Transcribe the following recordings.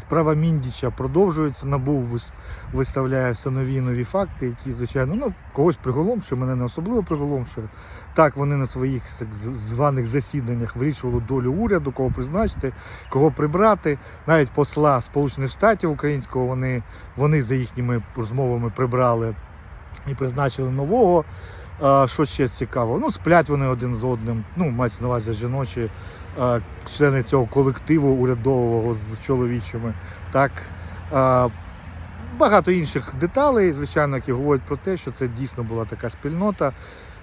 Справа Міндіча продовжується. Набув вис- виставляє все нові факти, які, звичайно, ну, когось приголомшує, мене не особливо приголомшує. Так, вони на своїх званих засіданнях вирішували долю уряду, кого призначити, кого прибрати. Навіть посла Сполучених Штатів українського вони, вони за їхніми розмовами прибрали і призначили нового. Що ще цікаво? Ну, сплять вони один з одним. Ну, мається на увазі жіночі члени цього колективу урядового з чоловічими. Так. Багато інших деталей, звичайно, які говорять про те, що це дійсно була така спільнота.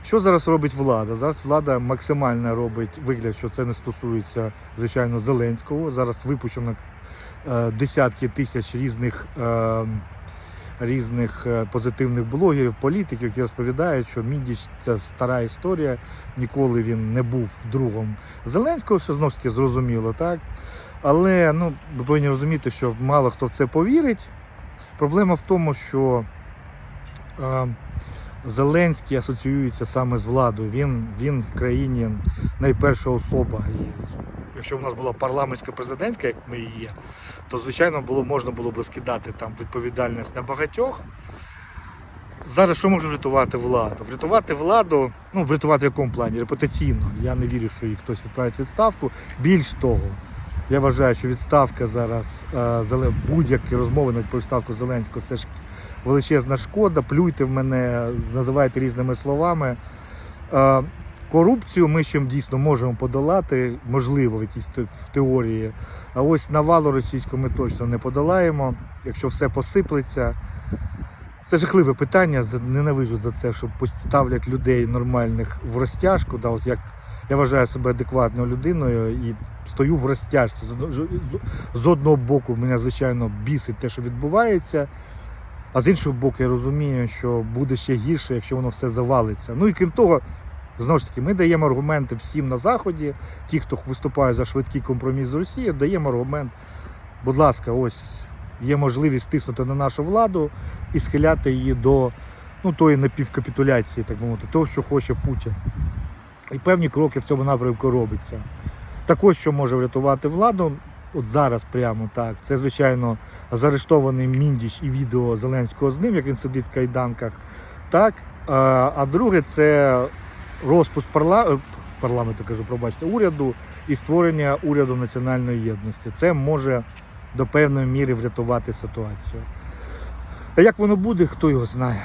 Що зараз робить влада? Зараз влада максимально робить вигляд, що це не стосується, звичайно, Зеленського. Зараз випущено е, десятки тисяч різних. Різних е, позитивних блогерів, політиків, які розповідають, що Міндіч це стара історія, ніколи він не був другом Зеленського, що знову ж таки зрозуміло, так? Але ну, ви повинні розуміти, що мало хто в це повірить. Проблема в тому, що е, Зеленський асоціюється саме з владою. Він, він в країні найперша особа. Якщо в нас була парламентська президентська, як ми і є, то звичайно було можна було б розкидати там відповідальність на багатьох. Зараз що може врятувати владу? Врятувати владу, ну врятувати в якому плані? Репутаційно. Я не вірю, що їх хтось відправить відставку. Більш того, я вважаю, що відставка зараз е, будь-які розмови про відставку Зеленського це ж величезна шкода. Плюйте в мене, називайте різними словами. Корупцію ми ще дійсно можемо подолати, можливо, в якійсь в теорії. А ось навалу російську ми точно не подолаємо, якщо все посиплеться. Це жахливе питання, ненавиджу за це, що поставлять людей нормальних в розтяжку. Да, от як я вважаю себе адекватною людиною і стою в розтяжці. З одного боку, мене, звичайно, бісить те, що відбувається. А з іншого боку, я розумію, що буде ще гірше, якщо воно все завалиться. Ну і крім того, знову ж таки, ми даємо аргументи всім на Заході. Ті, хто виступає за швидкий компроміс з Росією, даємо аргумент. Будь ласка, ось є можливість тиснути на нашу владу і схиляти її до ну, тої напівкапітуляції, так мовити, того, що хоче Путін. І певні кроки в цьому напрямку робиться. Також, що може врятувати владу, от зараз прямо так, це, звичайно, заарештований Міндіч і відео Зеленського з ним, як він сидить в кайданках. Так. А друге, це розпуск парла... е, парламенту, кажу, пробачте, уряду і створення уряду національної єдності. Це може до певної міри врятувати ситуацію. А як воно буде, хто його знає.